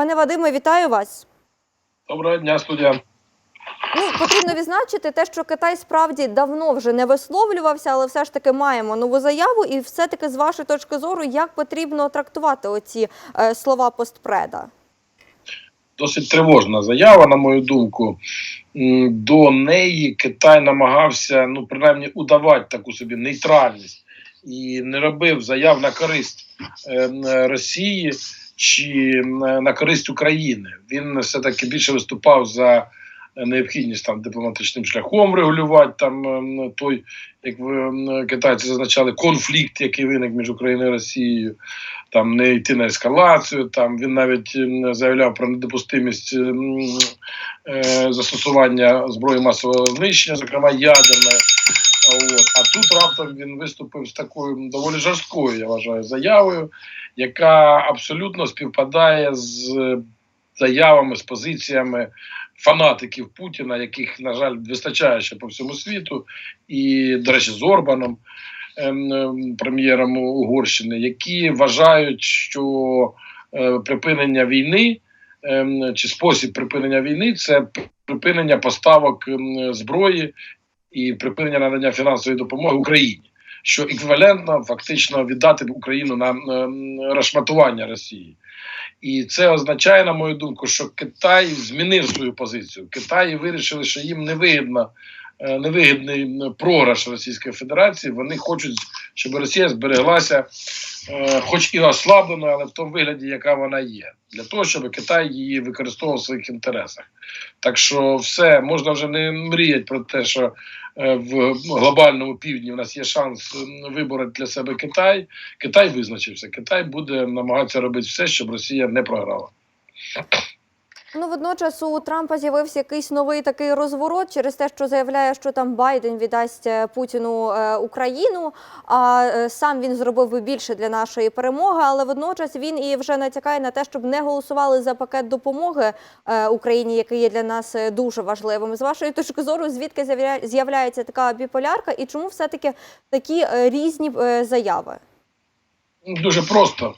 Пане Вадиме, вітаю вас. Доброго дня, студія. Ну, потрібно відзначити те, що Китай справді давно вже не висловлювався, але все ж таки маємо нову заяву. І все-таки з вашої точки зору, як потрібно трактувати оці е, слова постпреда? Досить тривожна заява, на мою думку. До неї Китай намагався, ну, принаймні, удавати таку собі нейтральність і не робив заяв на користь е, Росії чи на користь України. Він все-таки більше виступав за необхідність там дипломатичним шляхом регулювати там ем, той, як ви ем, китайці зазначали, конфлікт, який виник між Україною і Росією, там не йти на ескалацію. Там він навіть ем, заявляв про недопустимість е, застосування зброї масового знищення, зокрема ядерної. От. А тут раптом він виступив з такою доволі жорсткою, я вважаю, заявою, яка абсолютно співпадає з заявами, з позиціями фанатиків Путіна, яких, на жаль, вистачає ще по всьому світу, і, до речі, з Орбаном, ем, ем, прем'єром Угорщини, які вважають, що е, припинення війни ем, чи спосіб припинення війни це припинення поставок зброї і припинення надання фінансової допомоги Україні. Що еквівалентно фактично віддати Україну на ем, розшматування Росії. І це означає, на мою думку, що Китай змінив свою позицію. Китаї вирішили, що їм невигідно, е, невигідний програш Російської Федерації. Вони хочуть, щоб Росія збереглася, е, хоч і ослаблено, але в тому вигляді, яка вона є, для того, щоб Китай її використовував в своїх інтересах. Так що, все можна вже не мріяти про те, що е, в глобальному півдні у нас є шанс вибороти для себе Китай. Китай визначився. Китай буде намагатися робити все, щоб Росія не програла. Ну, водночас у Трампа з'явився якийсь новий такий розворот через те, що заявляє, що там Байден віддасть е, Путіну е, Україну. А е, сам він зробив би більше для нашої перемоги. Але водночас він і вже натякає на те, щоб не голосували за пакет допомоги Україні, який є для нас дуже важливим. З вашої точки зору, звідки з'явля- з'являється така біполярка, і чому все таки такі різні заяви? Дуже просто.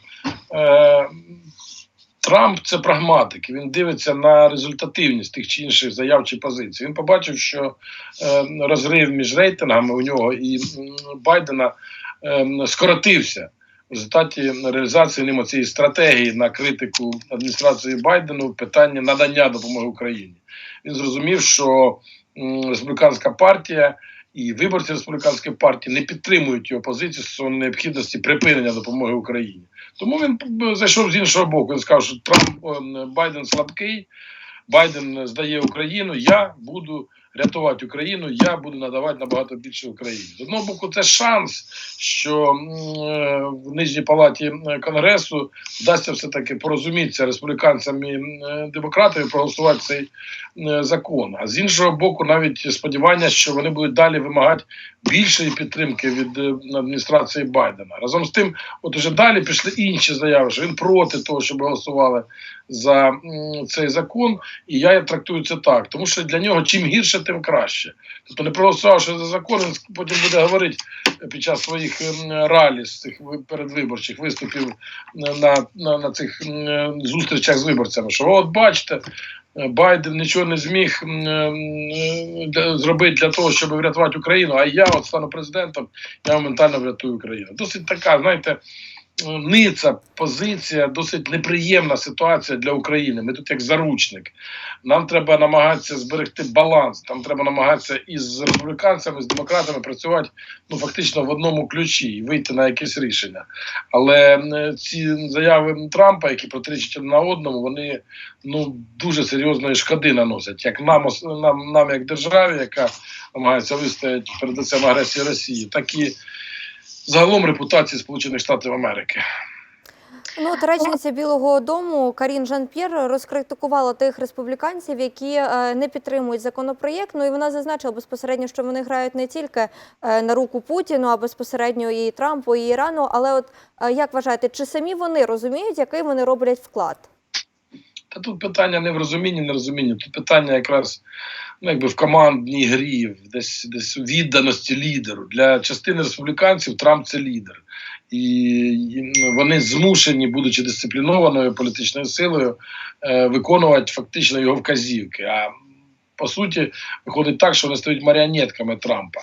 Трамп це прагматик. Він дивиться на результативність тих чи інших заяв чи позицій. Він побачив, що е, розрив між рейтингами у нього і Байдена е, скоротився в результаті реалізації ним цієї стратегії на критику адміністрації Байдену в питанні надання допомоги Україні. Він зрозумів, що республіканська партія і виборці республіканської партії не підтримують його позицію стосовно необхідності припинення допомоги Україні. Тому він зайшов з іншого боку. Він сказав, що Трамп е, Байден слабкий, Байден здає Україну. Я буду рятувати Україну, я буду надавати набагато більше Україні. З одного боку, це шанс, що е, в нижній палаті конгресу вдасться все таки порозумітися республіканцям і е, демократами проголосувати цей е, закон. А з іншого боку, навіть сподівання, що вони будуть далі вимагати більшої підтримки від адміністрації Байдена. Разом з тим, от уже далі пішли інші заяви, що він проти того, щоб голосували за цей закон. І я трактую це так, тому що для нього чим гірше, тим краще. Тобто, не проголосувавши за закон, він потім буде говорити під час своїх ралі з цих передвиборчих виступів на, на, на цих зустрічах з виборцями. Що от бачите, Байден нічого не зміг зробити для того, щоб врятувати Україну. А я от стану президентом, я моментально врятую Україну. Досить така, знаєте. Ниця позиція, досить неприємна ситуація для України. Ми тут як заручник. Нам треба намагатися зберегти баланс. Нам треба намагатися із республіканцями, з демократами працювати ну фактично в одному ключі і вийти на якесь рішення. Але ці заяви Трампа, які протирічать на одному, вони ну дуже серйозної шкоди наносять, як нам, нам, нам як державі, яка намагається вистояти перед лицем агресії Росії, так і загалом репутації Сполучених Штатів Америки. Ну, от речниця Білого Дому Карін Жан-П'єр розкритикувала тих республіканців, які е, не підтримують законопроєкт. Ну і вона зазначила безпосередньо, що вони грають не тільки е, на руку Путіну, а безпосередньо і Трампу, і Ірану. Але от е, як вважаєте, чи самі вони розуміють, який вони роблять вклад? Та тут питання не в розумінні, не розумінні. Тут питання якраз ну, якби в командній грі, десь десь у відданості лідеру. Для частини республіканців Трамп це лідер. і ну, вони змушені, будучи дисциплінованою політичною силою, е, виконувати фактично його вказівки. А по суті, виходить так, що вони стають маріонетками Трампа.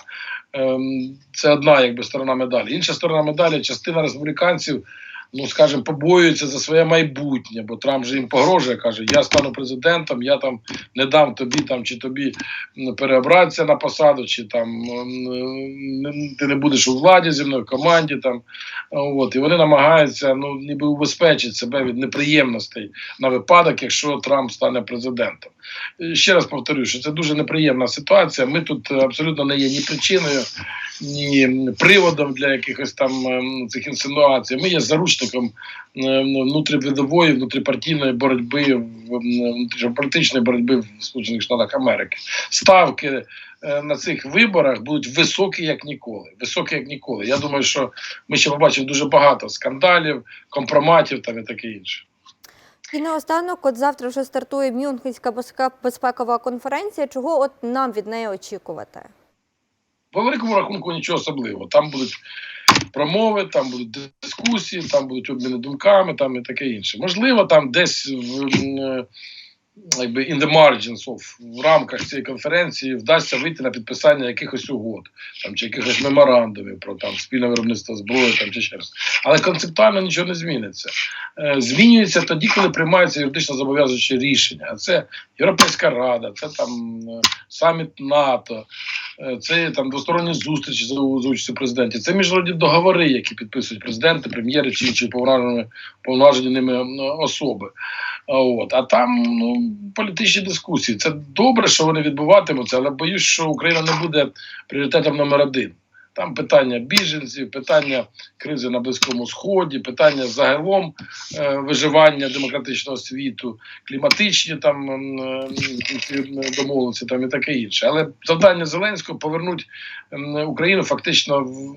Ем, Це одна якби сторона медалі. Інша сторона медалі, частина республіканців, ну скажімо, побоюється за своє майбутнє, бо Трамп же їм погрожує, каже: Я стану президентом, я там не дам тобі там чи тобі переобратися на посаду, чи там ти не будеш у владі зі мною в команді. Там от і вони намагаються ну ніби убезпечити себе від неприємностей на випадок, якщо Трамп стане президентом. Ще раз повторюю, що це дуже неприємна ситуація. Ми тут абсолютно не є ні причиною, ні приводом для якихось там ем, цих інсинуацій. Ми є заручником ем, внутрівидової, внутріпартійної боротьби, ем, внутрішньополітичної боротьби в Сполучених Штатах Америки. Ставки е, на цих виборах будуть високі як ніколи. Високі як ніколи. Я думаю, що ми ще побачимо дуже багато скандалів, компроматів там і таке інше. І наостанок, от завтра вже стартує Мюнхенська безпекова конференція. Чого от нам від неї очікувати? По великому рахунку нічого особливого. Там будуть промови, там будуть дискусії, там будуть обміни думками, там і таке інше. Можливо, там десь в е, якби in the margins of, в рамках цієї конференції вдасться вийти на підписання якихось угод, там чи якихось меморандумів про там спільне виробництво зброї, там чи ще раз. Але концептуально нічого не зміниться. Е, змінюється тоді, коли приймаються юридично зобов'язуючі рішення. А це Європейська Рада, це там е, саміт НАТО. Е, Це там двосторонні зустрічі за, участю президентів. Це міжнародні договори, які підписують президенти, прем'єри чи інші повноважені, ними особи. От. а там ну, політичні дискусії. Це добре, що вони відбуватимуться, але боюсь, що Україна не буде пріоритетом номер один. Там питання біженців, питання кризи на Близькому Сході, питання загалом е, виживання демократичного світу, кліматичні там е, домовленості там і таке інше. Але завдання Зеленського повернути Україну фактично в.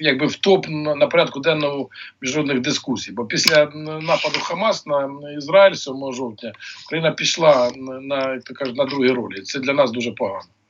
Якби в топ на, порядку денного міжнародних дискусій. Бо після нападу Хамас на Ізраїль 7 жовтня Україна пішла на як то кажуть, на другі ролі. Це для нас дуже погано.